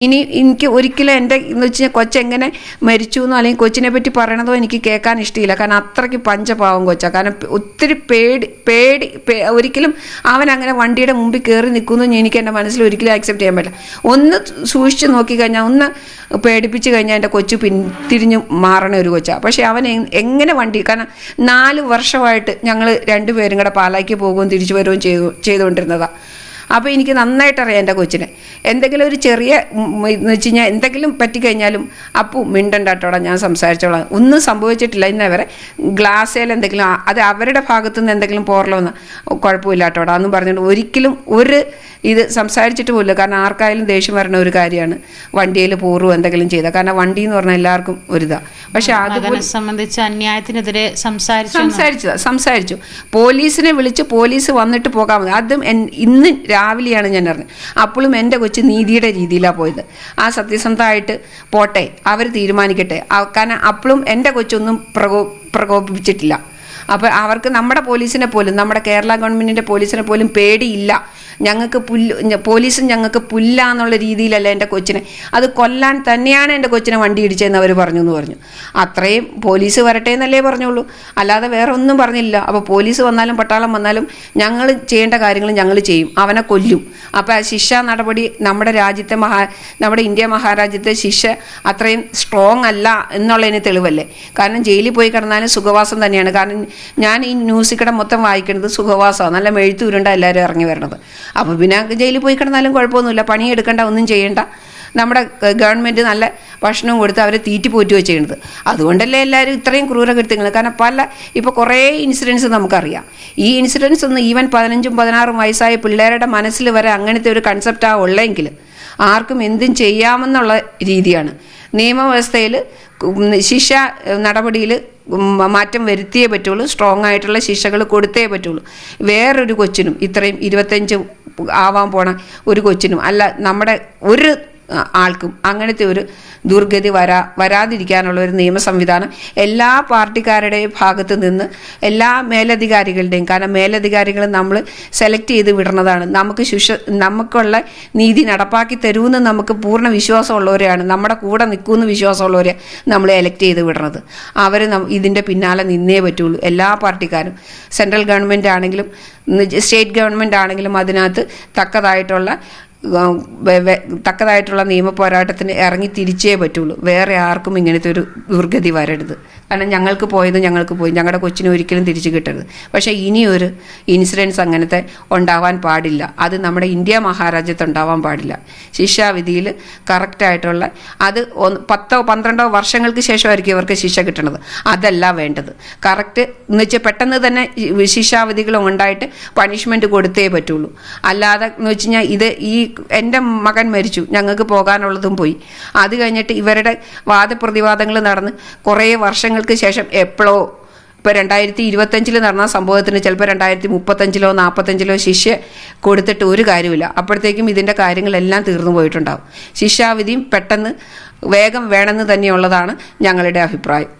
ഇനി എനിക്ക് ഒരിക്കലും എന്റെ എന്ന് വെച്ച് കഴിഞ്ഞാൽ കൊച്ചെങ്ങനെ മരിച്ചു എന്നോ അല്ലെങ്കിൽ കൊച്ചിനെ പറ്റി പറയണതോ എനിക്ക് കേൾക്കാൻ ഇഷ്ടമില്ല കാരണം അത്രയ്ക്ക് പഞ്ചപാവം കൊച്ചാണ് കാരണം ഒത്തിരി പേടി പേടി ഒരിക്കലും അവൻ അങ്ങനെ വണ്ടിയുടെ മുമ്പിൽ കയറി നിൽക്കുന്നു എനിക്ക് എന്റെ മനസ്സിൽ ഒരിക്കലും ആക്സെപ്റ്റ് ചെയ്യാൻ പറ്റില്ല. ഒന്ന് സൂക്ഷിച്ച് നോക്കിക്കഴിഞ്ഞാൽ ഒന്ന് പേടിപ്പിച്ച് കഴിഞ്ഞാൽ എന്റെ കൊച്ചു പിന്തിരിഞ്ഞ് മാറണ ഒരു കൊച്ചാണ് പക്ഷേ അവൻ എങ്ങനെ വണ്ടി കാരണം നാല് വർഷമായിട്ട് ഞങ്ങൾ രണ്ടുപേരും കൂടെ പാലായ്ക്ക് പോകുകയും തിരിച്ചു വരികയും ചെയ്തു ചെയ്തുകൊണ്ടിരുന്നതാണ് അപ്പോൾ എനിക്ക് നന്നായിട്ട് അറിയാം എന്റെ കൊച്ചിനെ. എന്തെങ്കിലും ഒരു ചെറിയ എന്ന് വെച്ച് കഴിഞ്ഞാൽ എന്തെങ്കിലും പറ്റിക്കഴിഞ്ഞാലും അപ്പു മിണ്ടണ്ടാട്ടോടാ ഞാൻ സംസാരിച്ചോളാം. ഒന്നും സംഭവിച്ചിട്ടില്ല ഇന്ന് വരെ. ഗ്ലാസ്സിൽ എന്തെങ്കിലും അത് അവരുടെ ഭാഗത്തു നിന്ന് എന്തെങ്കിലും പോറലോ എന്ന് കുഴപ്പമില്ലാട്ടോടാ എന്ന് പറഞ്ഞിട്ട് ഒരിക്കലും ഒരു ഇത് സംസാരിച്ചിട്ട് പോലും കാരണം ആർക്കായാലും ദേഷ്യം വരണ ഒരു കാര്യമാണ് വണ്ടിയിൽ പൂർവം എന്തെങ്കിലും ചെയ്താൽ കാരണം വണ്ടി എന്ന് പറഞ്ഞാൽ എല്ലാവർക്കും ഒരിതാ പക്ഷെ അത് മകനെ സംബന്ധിച്ച് അന്യായത്തിനെതിരെ സംസാരിച്ചു സംസാരിച്ചു സംസാരിച്ചു. പോലീസിനെ വിളിച്ച് പോലീസ് വന്നിട്ട് പോകാമെന്ന് അതും ഇന്ന് രാവിലെയാണ് ഞാൻ അറിഞ്ഞത് അപ്പോഴും എന്റെ കൊച്ചു നീതിയുടെ രീതിയിലാണ് പോയത്. ആ സത്യസന്ധമായിട്ട് പോട്ടെ അവർ തീരുമാനിക്കട്ടെ. കാരണം അപ്പോഴും എന്റെ കൊച്ചൊന്നും പ്രകോ പ്രകോപിപ്പിച്ചിട്ടില്ല. അപ്പോൾ അവർക്ക് നമ്മുടെ പോലീസിനെ പോലും നമ്മുടെ കേരള ഗവൺമെന്റിന്റെ പോലീസിനെ പോലും പേടിയില്ല. ഞങ്ങൾക്ക് പുല്ല് പോലീസും ഞങ്ങൾക്ക് പുല്ലാന്നുള്ള രീതിയിലല്ല എന്റെ കൊച്ചിനെ. അത് കൊല്ലാൻ തന്നെയാണ് എന്റെ കൊച്ചിനെ വണ്ടി ഇടിച്ചതെന്ന് അവർ പറഞ്ഞു എന്ന് പറഞ്ഞു. അത്രയും പോലീസ് വരട്ടെ എന്നല്ലേ പറഞ്ഞുള്ളൂ. അല്ലാതെ വേറെ ഒന്നും പറഞ്ഞില്ല. അപ്പോൾ പോലീസ് വന്നാലും പട്ടാളം വന്നാലും ഞങ്ങൾ ചെയ്യേണ്ട കാര്യങ്ങൾ ഞങ്ങൾ ചെയ്യും. അവനെ കൊല്ലും. അപ്പോൾ ആ ശിക്ഷ നടപടി നമ്മുടെ രാജ്യത്തെ മഹാ നമ്മുടെ ഇന്ത്യ മഹാരാജ്യത്തെ ശിക്ഷ അത്രയും സ്ട്രോങ് അല്ല എന്നുള്ളതിന് തെളിവല്ലേ. കാരണം ജയിലിൽ പോയി കിടന്നാലും സുഖവാസം തന്നെയാണ്. കാരണം ഞാൻ ഈ ന്യൂസിൽ മൊത്തം വായിക്കുന്നത് സുഖവാസമാണ്. നല്ല മെഴുത്തു ഉരുണ്ട എല്ലാവരും ഇറങ്ങി വരണത്. അപ്പോൾ പിന്നെ ജയിലിൽ പോയി കിടന്നാലും കുഴപ്പമൊന്നുമില്ല. പണിയെടുക്കേണ്ട ഒന്നും ചെയ്യേണ്ട. നമ്മുടെ ഗവൺമെന്റ് നല്ല ഭക്ഷണം കൊടുത്ത് അവരെ തീറ്റി പോറ്റുകയോ ചെയ്യുന്നത് അതുകൊണ്ടല്ലേ എല്ലാവരും ഇത്രയും ക്രൂരകൃത്യങ്ങൾ കാരണം പല ഇപ്പോൾ കുറേ ഇൻസിഡൻസ് നമുക്കറിയാം. ഈ ഇൻസിഡൻസ് ഒന്ന് ഈവൻ പതിനഞ്ചും പതിനാറും വയസ്സായ പിള്ളേരുടെ മനസ്സിൽ വരെ അങ്ങനത്തെ ഒരു കൺസെപ്റ്റാണ് ഉള്ളെങ്കിൽ ആർക്കും എന്തും ചെയ്യാമെന്നുള്ള രീതിയാണ്. നിയമവ്യവസ്ഥയിൽ ശിക്ഷ നടപടിയിൽ മാറ്റം വരുത്തിയേ പറ്റുള്ളൂ സ്ട്രോങ് ആയിട്ടുള്ള ശിക്ഷകൾ കൊടുത്തേ പറ്റുള്ളൂ. വേറൊരു കൊച്ചിനും ഇത്രയും ഇരുപത്തഞ്ച് ആവാൻ പോണ ഒരു കൊച്ചിനും അല്ല നമ്മുടെ ഒരു ആൾക്കും അങ്ങനത്തെ ഒരു ദുർഗതി വരാ വരാതിരിക്കാനുള്ള ഒരു നിയമ സംവിധാനം എല്ലാ പാർട്ടിക്കാരുടെയും ഭാഗത്ത് നിന്ന് എല്ലാ മേലധികാരികളുടെയും കാരണം മേലധികാരികൾ നമ്മൾ സെലക്ട് ചെയ്ത് വിടുന്നതാണ് നമുക്ക് ശുശ നമുക്കുള്ള നീതി നടപ്പാക്കി തരുമെന്ന് നമുക്ക് പൂർണ വിശ്വാസമുള്ളവരെയാണ് നമ്മുടെ കൂടെ നിൽക്കുമെന്ന് വിശ്വാസമുള്ളവരെ നമ്മൾ എലക്ട് ചെയ്ത് വിടുന്നത് അവർ ഇതിന്റെ പിന്നാലെ നിന്നേ പറ്റുള്ളൂ. എല്ലാ പാർട്ടിക്കാരും സെൻട്രൽ ഗവൺമെന്റ് ആണെങ്കിലും സ്റ്റേറ്റ് ഗവൺമെന്റ് ആണെങ്കിലും അതിനകത്ത് തക്കതായിട്ടുള്ള തക്കതായിട്ടുള്ള നിയമ പോരാട്ടത്തിന് ഇറങ്ങി തിരിച്ചേ പറ്റുള്ളൂ. വേറെ ആർക്കും ഇങ്ങനത്തെ ഒരു ദുർഗതി വരരുത്. കാരണം ഞങ്ങൾക്ക് പോയത് ഞങ്ങൾക്ക് പോയി. ഞങ്ങളുടെ കൊച്ചിനെ ഒരിക്കലും തിരിച്ചു കിട്ടരുത്. പക്ഷേ ഇനിയൊരു ഇൻസിഡൻസ് അങ്ങനത്തെ ഉണ്ടാവാൻ പാടില്ല. അത് നമ്മുടെ ഇന്ത്യ മഹാരാജ്യത്ത് ഉണ്ടാവാൻ പാടില്ല. ശിക്ഷാവിധിയിൽ കറക്റ്റായിട്ടുള്ള അത് പത്തോ പന്ത്രണ്ടോ വർഷങ്ങൾക്ക് ശേഷമായിരിക്കും ഇവർക്ക് ശിക്ഷ കിട്ടണത്. അതല്ല വേണ്ടത്. കറക്റ്റ് എന്ന് വെച്ചാൽ പെട്ടെന്ന് തന്നെ ശിക്ഷാവിധികൾ ഉണ്ടായിട്ട് പണിഷ്മെന്റ് കൊടുത്തേ പറ്റുള്ളൂ. അല്ലാതെ എന്ന് വെച്ച് കഴിഞ്ഞാൽ ഇത് ഈ എന്റെ മകൻ മരിച്ചു. ഞങ്ങൾക്ക് പോകാനുള്ളതും പോയി. അത് കഴിഞ്ഞിട്ട് ഇവരുടെ വാദപ്രതിവാദങ്ങൾ നടന്ന് കുറേ വർഷങ്ങൾക്ക് ശേഷം എപ്പോഴോ ഇപ്പോൾ രണ്ടായിരത്തി ഇരുപത്തഞ്ചിൽ നടന്ന സംഭവത്തിന് ചിലപ്പോൾ രണ്ടായിരത്തി മുപ്പത്തഞ്ചിലോ നാൽപ്പത്തഞ്ചിലോ ശിക്ഷ കൊടുത്തിട്ട് ഒരു കാര്യമില്ല അപ്പോഴത്തേക്കും ഇതിന്റെ കാര്യങ്ങളെല്ലാം തീർന്നു പോയിട്ടുണ്ടാവും. ശിക്ഷാവിധിയും പെട്ടെന്ന് വേഗം വേണമെന്ന് തന്നെയുള്ളതാണ് ഞങ്ങളുടെ അഭിപ്രായം.